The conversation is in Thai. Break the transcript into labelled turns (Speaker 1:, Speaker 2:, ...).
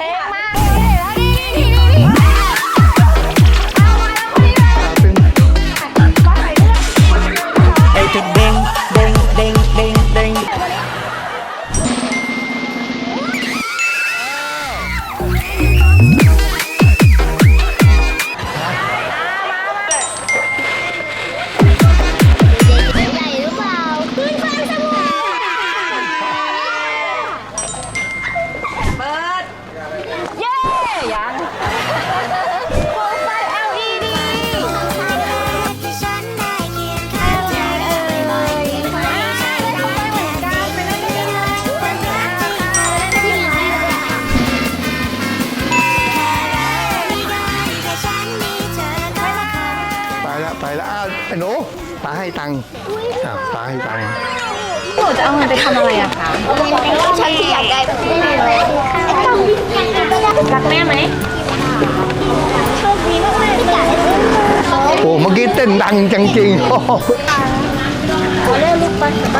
Speaker 1: เพลงมา
Speaker 2: เอ้ยจะเด้งเด้งเด้งเด้ง
Speaker 3: เด้ง
Speaker 4: ตาให้ตังค์อะตาให้ตังค์
Speaker 1: หนูจะเอาเงินไปทำอะไรอะคะฉันที่อยากได้แบบนี้เลยรักแม่ไหมโชคดีมากๆที่อยากได้
Speaker 4: โอ้เมื่อกี้เต้นดังจังจริงโอ้โห
Speaker 1: ขอเลือกลูกไปบ้าน